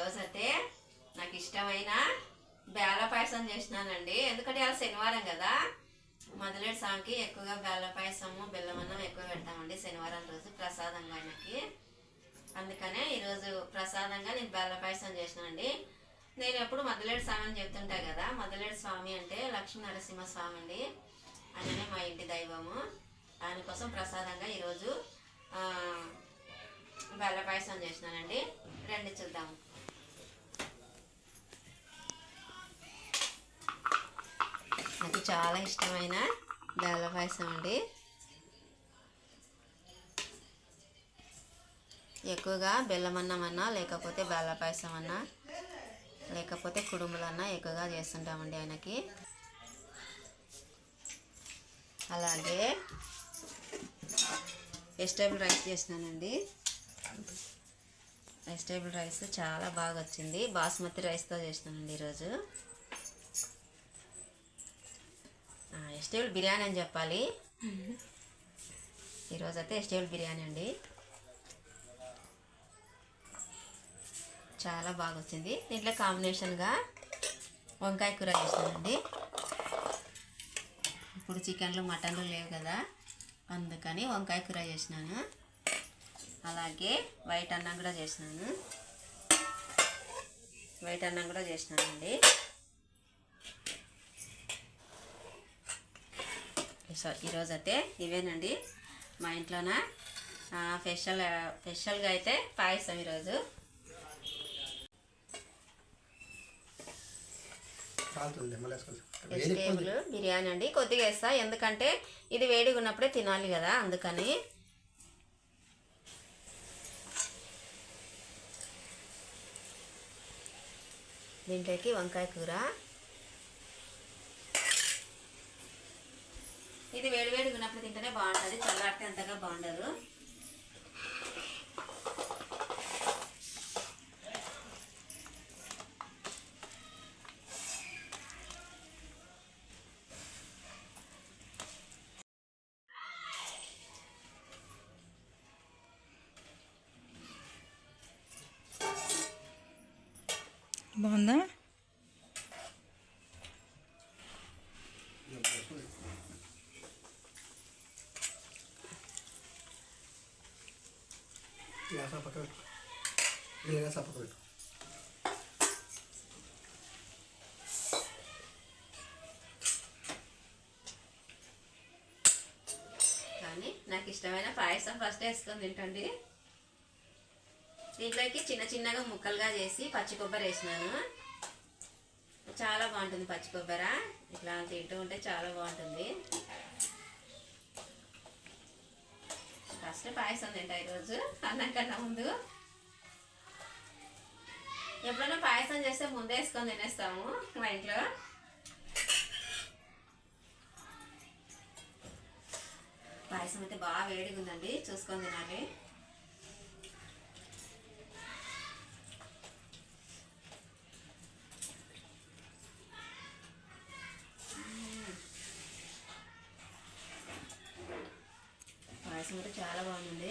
ఈరోజైతే నాకు ఇష్టమైన బేళ పాయసం చేసినానండి. ఎందుకంటే ఇలా శనివారం కదా. మొదలెడి స్వామికి ఎక్కువగా బేల పాయసము బెల్లమన్నం ఎక్కువ పెడతామండి శనివారం రోజు ప్రసాదంగా ఆయనకి. అందుకనే ఈరోజు ప్రసాదంగా నేను బెల్ల పాయసం చేసినానండి. నేను ఎప్పుడు మద్దలేడు స్వామి అని చెప్తుంటా కదా. మద్దలేడు స్వామి అంటే లక్ష్మీ నరసింహ స్వామి అండి. ఆయననే మా ఇంటి దైవము. ఆయన కోసం ప్రసాదంగా ఈరోజు బెల్ల పాయసం చేసినానండి. రండి చూద్దాము. చాలా ఇష్టమైన బెల్ల పాయసం అండి. ఎక్కువగా బెల్లమన్నమన్నా లేకపోతే బెల్ల పాయసం అన్నా లేకపోతే కుడుములన్నా ఎక్కువగా చేస్తుంటామండి ఆయనకి. అలాగే వెజిటేబుల్ రైస్ చేసినానండి. వెజిటేబుల్ రైస్ చాలా బాగా వచ్చింది. బాస్మతి రైస్తో చేసినానండి ఈరోజు. వెజిటేబుల్ బిర్యానీ అని చెప్పాలి. ఈరోజు అయితే వెజిటేబుల్ బిర్యానీ అండి. చాలా బాగా వచ్చింది. దీంట్లో కాంబినేషన్గా వంకాయ కూర చేసానండి ఇప్పుడు చికెన్లు మటన్లు లేవు కదా. అందుకని వంకాయ కూర చేసినాను. అలాగే వైట్ అన్నం కూడా చేసినాను. వైట్ అన్నం కూడా చేసినానండి. సో ఈరోజు అయితే ఇవేనండి. మా ఇంట్లోన? స్పెషల్ స్పెషల్గా అయితే పాయసం ఈరోజు. వెజిటేబుల్ బిర్యానీ అండి. కొద్దిగా వేస్తా. ఎందుకంటే ఇది వేడిగా ఉన్నప్పుడే తినాలి కదా అందుకని. దీంట్లోకి వంకాయ కూర. ఇది వేడి వేడి ఉన్నప్పుడు తింటేనే బాగుంటుంది. చల్లారితే అంతగా బాగుండదు. బాగుందా? గ్యాస్ పక్క పెట్టు. గ్యాస్ పక్క పెట్టు. కానీ నాకు ఇష్టమైన పాయసం ఫస్ట్ వేసుకొని తింటండి. దీంట్లోకి చిన్న చిన్నగా ముక్కలుగా చేసి పచ్చి కొబ్బరి వేసినాను. చాలా బాగుంటుంది పచ్చి కొబ్బరి. ఇట్లా తింటూ ఉంటే చాలా బాగుంటుంది. ఫస్ట్ పాయసం తింటా ఈరోజు అన్నం కన్నా ముందు ఎప్పుడైనా పాయసం చేస్తే ముందే వేసుకొని తినేస్తాము మా ఇంట్లో పాయసం అయితే బాగా వేడిగా ఉందండి చూసుకొని తినాలి పాయసం చాలా బాగుంది.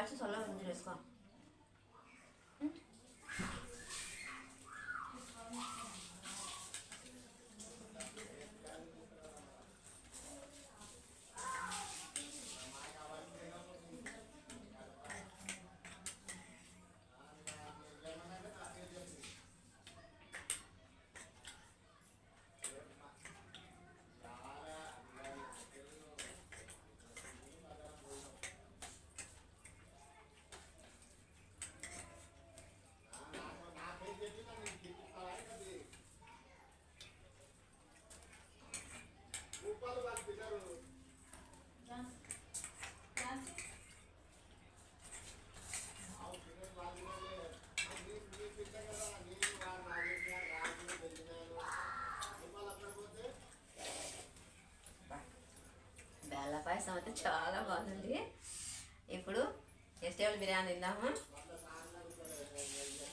말투 달라고 했는데 그랬어. చాలా బాగుంది. ఇప్పుడు వెజిటేబుల్ బిర్యానీ తిందాము.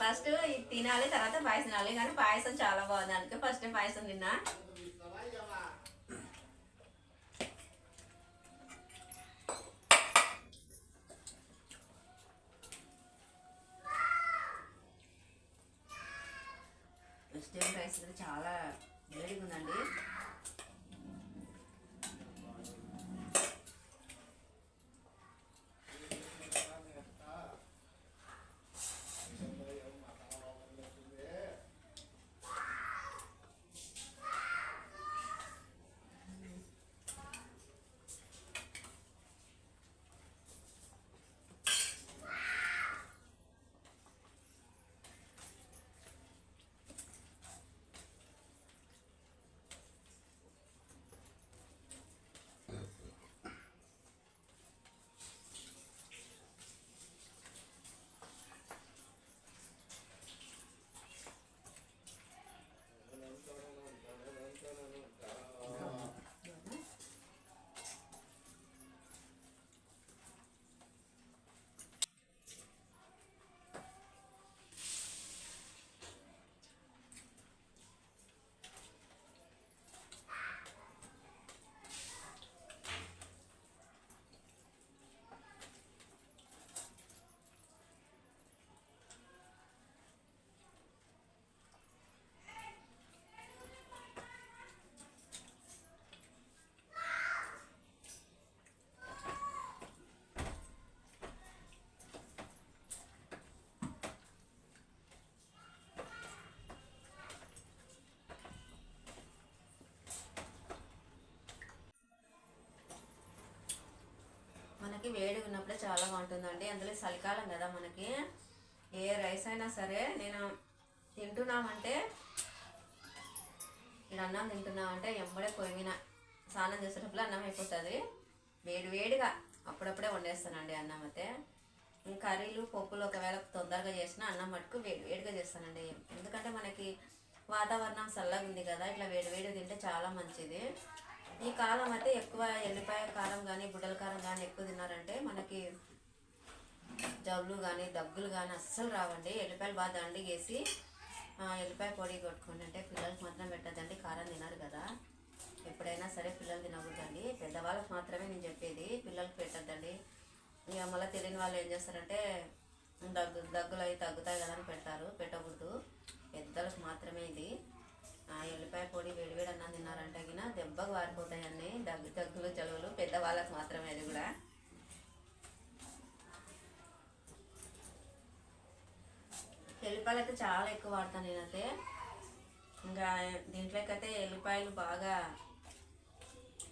ఫస్ట్ ఇది తినాలి తర్వాత పాయసం తినాలి. కానీ పాయసం చాలా బాగుంది అందుకే ఫస్ట్ పాయసం తిన్నా. వెజిటేబుల్ రైస్ చాలా వేడిగా ఉందండి మనకి వేడి ఉన్నప్పుడే చాలా బాగుంటుందండి. అందులో చలికాలం కదా మనకి. ఏ రైస్ అయినా సరే నేను తింటున్నామంటే ఇక్కడ అన్నం తింటున్నామంటే ఎమ్మడే పొయ్యి స్నానం చేసేటప్పుడు అన్నం అయిపోతుంది. వేడి వేడిగా అప్పుడప్పుడే వండేస్తానండి అన్నం అయితే. కర్రీలు పప్పులు ఒకవేళ తొందరగా చేసినా అన్నం మటుకు వేడి వేడిగా చేస్తానండి. ఎందుకంటే మనకి వాతావరణం చల్లగా ఉంది కదా ఇట్లా వేడి వేడి తింటే చాలా మంచిది. ఈ కాలం అయితే ఎక్కువ ఎల్లిపాయ కారం కానీ బుడ్డల కారం కానీ ఎక్కువ తిన్నారంటే మనకి జబ్బులు కానీ దగ్గులు కానీ అస్సలు రావండి. ఎల్లిపాయలు బాగా దండిగేసి ఎల్లిపాయ పొడి కొట్టుకోండి అంటే పిల్లలకి మాత్రం పెట్టద్దండి. కారం తినరు కదా. ఎప్పుడైనా సరే పిల్లలు తినకూడదండి. పెద్దవాళ్ళకి మాత్రమే నేను చెప్పేది పిల్లలకి పెట్టద్దండి. ఇక మళ్ళీ తెలియని వాళ్ళు ఏం చేస్తారంటే దగ్గు దగ్గులు అవి తగ్గుతాయి కదా అని పెడతారు. పెట్టకూడదు. పెద్దలకు మాత్రమే ఇది. ఆ ఎల్లిపాయ పొడి వేడివేడి అన్నం తిన్నారంటే గిన దెబ్బకు వారిపోతాయి అన్ని దగ్గు దగ్గులు జలుబులు పెద్దవాళ్ళకి మాత్రమే అది కూడా. ఎల్లిపాయలు అయితే చాలా ఎక్కువ వాడతాను నేనైతే. ఇంకా దీంట్లోకైతే ఎల్లిపాయలు బాగా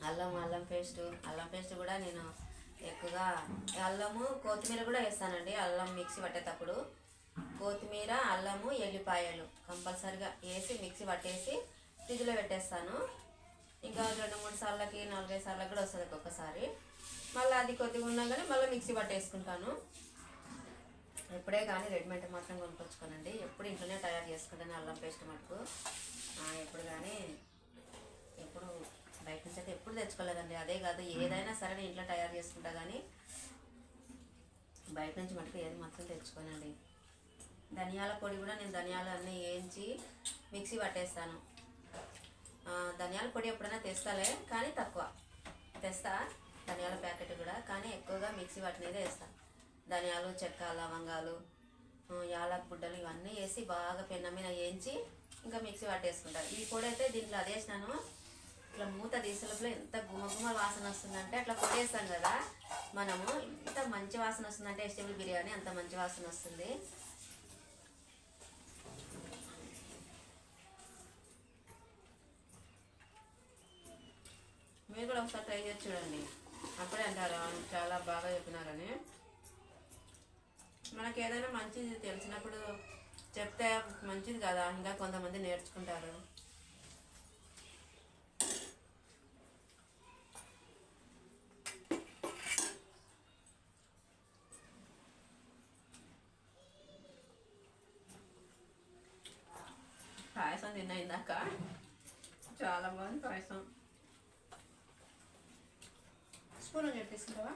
అల్లం అల్లం పేస్ట్ అల్లం పేస్ట్ కూడా నేను ఎక్కువగా అల్లము కొత్తిమీర కూడా వేస్తానండి. అల్లం మిక్సీ పట్టేటప్పుడు. కొత్తిమీర అల్లము ఎల్లిపాయలు కంపల్సరిగా వేసి మిక్సీ పట్టేసి ఫ్రిడ్జ్లో పెట్టేస్తాను. ఇంకా రెండు మూడు సార్లకి నాలుగైదు సార్లకి కూడా వస్తుంది ఒక్కొక్కసారి. మళ్ళీ అది కొద్దిగా ఉన్నా కానీ మళ్ళీ మిక్సీ పట్టేసుకుంటాను. ఎప్పుడే కానీ రెడీమేడ్ మాత్రం కొనుక్కొచ్చుకోనండి. ఎప్పుడు ఇంట్లోనే తయారు చేసుకుంటాను అల్లం పేస్ట్ మటుకు. ఎప్పుడు కానీ ఎప్పుడు బయట నుంచి అయితే ఎప్పుడు తెచ్చుకోలేదండి. అదే కాదు ఏదైనా సరే నేను ఇంట్లో తయారు చేసుకుంటా కానీ బయట నుంచి మటుకు ఏది మాత్రం తెచ్చుకోనండి. ధనియాల పొడి కూడా నేను ధనియాలు అన్నీ వేయించి మిక్సీ పట్టేస్తాను. ధనియాల పొడి ఎప్పుడైనా తెస్తాలే కానీ తక్కువ. తెస్తా ధనియాల ప్యాకెట్ కూడా కానీ ఎక్కువగా మిక్సీ పట్టినదే వేస్తాను ధనియాలు చెక్క లవంగాలు ఆ, గుడ్డలు ఇవన్నీ వేసి బాగా పెన్న మీద వేయించి ఇంకా మిక్సీ పట్టేసుకుంటాను ఈ పొడి అయితే దీంట్లో అదేసినాను ఇట్లా మూత తీసేలోపల ఎంత గుమగుమ వాసన వస్తుందంటే అట్లా పొడేస్తాం కదా మనము. ఎంత మంచి వాసన వస్తుందంటే వెజిటేబుల్ బిర్యానీ అంత మంచి వాసన వస్తుంది. మీరు కూడా ఒకసారి ట్రై చేసి చూడండి. అప్పుడే అంటారు చాలా బాగా చెప్పినారని. మనకి ఏదైనా మంచిది తెలిసినప్పుడు చెప్తే మంచిది కదా ఇంకా కొంతమంది నేర్చుకుంటారు. పాయసం తిన్నా ఇందాక. చాలా బాగుంది పాయసం. Bueno, ya te sirva.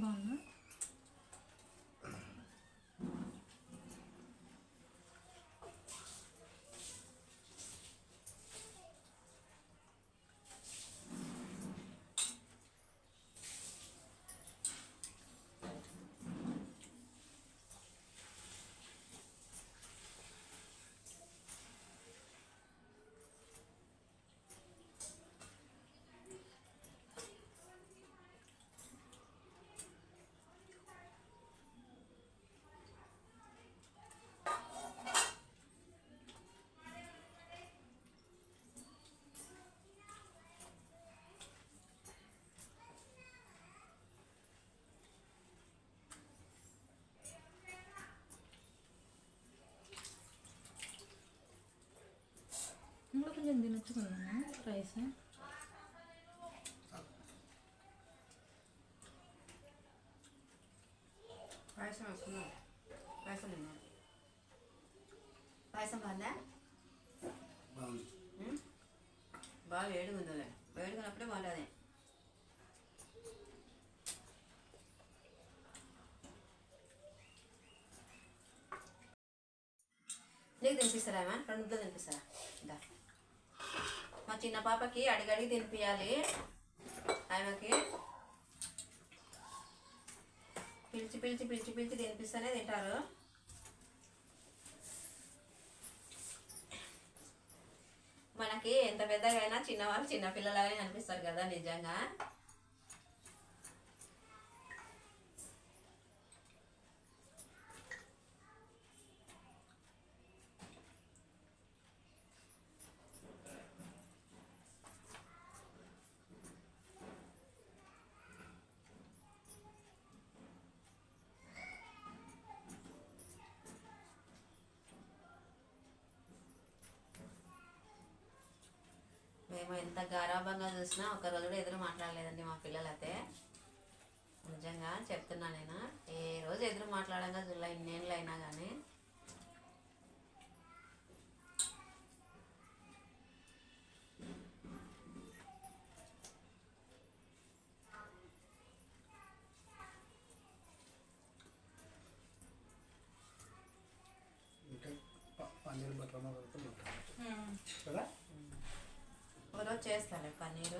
బాగుంది కొంచెం తినొచ్చుకున్నాను రైస్ పాయసం వేసుకున్నాం పాయసం తిన్నాను పాయసం బాగుందా? బాగా వేడిగా ఉన్నప్పుడే బాగుంటుంది. నీకు తినిపిస్తారా అమ్మా రెండు ముద్దలు తినిపిస్తారా? ఇంకా మా చిన్న పాపకి అడిగడిగి తినిపించాలి ఆమెకి పిలిచి పిలిచి పిలిచి పిలిచి తినిపిస్తేనే తింటారు. మనకి ఎంత పెద్దగా అయినా చిన్నవాళ్ళు చిన్నపిల్లలాగానే అనిపిస్తారు కదా నిజంగా. మేము ఎంత గారాభంగా చూసినా ఒక రోజు కూడా ఎదురు మాట్లాడలేదండి మా పిల్లలైతే. నిజంగా చెప్తున్నా నేను ఏ రోజు ఎదురు మాట్లాడంగా జుల్లా ఇన్నేళ్ళు అయినా కానీ ఇంకా ప- పన్నీర్ బటర్ మసాలా మటన్ కదా ఒక రోజు చేస్తాను పన్నీరు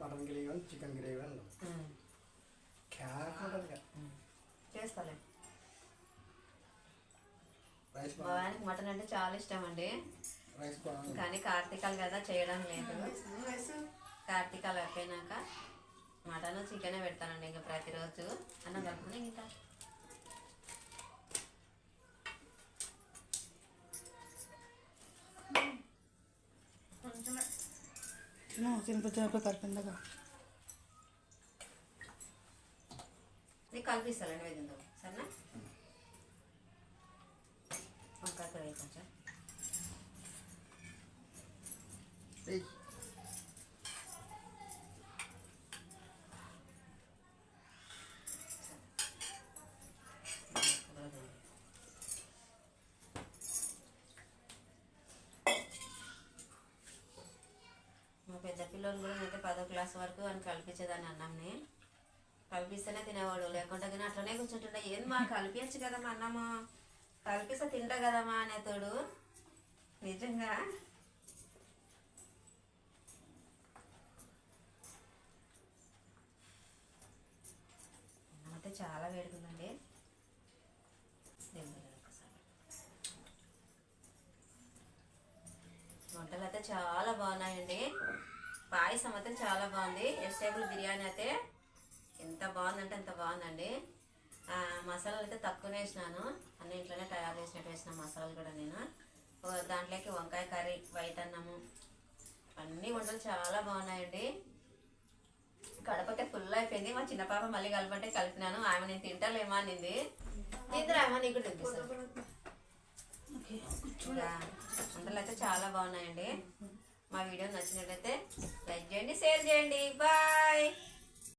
మటన్ గ్రేవీ అని చికెన్ గ్రేవీ అని చేస్తాలే. ఆయనకి మటన్ అంటే చాలా ఇష్టం అండి. కానీ కార్తీకాలు కదా చేయడం లేదు. కార్తీకాలు అయిపోయినాక మటన్ చికెనే పెడతానండి ఇంకా ప్రతిరోజు. అన్నం కలుపుకుని ఇంకా? తినిపించినప్పుడు కలిపిందగా నీకు కల్పిస్తానండి వేదిందో సరేనా? వంకాయ కూర కొంచెం ఏయ్, కూర వేయి. మా పెద్ద పిల్లలు కూడా అయితే పదో క్లాస్ వరకు అని కల్పించేదాన్ని అన్నంని కల్పిస్తేనే తినేవాడు లేకుంటే కానీ అట్లనే కూర్చుంటుండే. ఏం మా కలిపించచ్చు కదమ్మా అన్నము? కలిపిస్తే తింటా కదమ్మా అనేతోడు. నిజంగా? అయితే చాలా వేడుకుందండి. వంటలు అయితే చాలా బాగున్నాయండి. పాయసం అయితే చాలా బాగుంది. వెజిటేబుల్ బిర్యానీ అయితే ఎంత బాగుందంటే అంత బాగుందండి. మసాలాలు అయితే తక్కువనే వేసినాను. అన్ని ఇంట్లోనే తయారు చేసినట్టు వేసిన మసాలాలు కూడా నేను. దాంట్లోకి వంకాయ కర్రీ వైట్ అన్నము అన్ని వంటలు చాలా బాగున్నాయండి. కడపతే ఫుల్ అయిపోయింది. మా చిన్న పాప మళ్ళీ కలపంటే కలిపినాను. ఆమె నేను తింటాలేమా అనింది. తిందిరా అమ్మ నీకు తినిపిస్తాను వంటలు అయితే చాలా బాగున్నాయండి. మా వీడియో నచ్చినట్లయితే లైక్ చేయండి షేర్ చేయండి. బాయ్.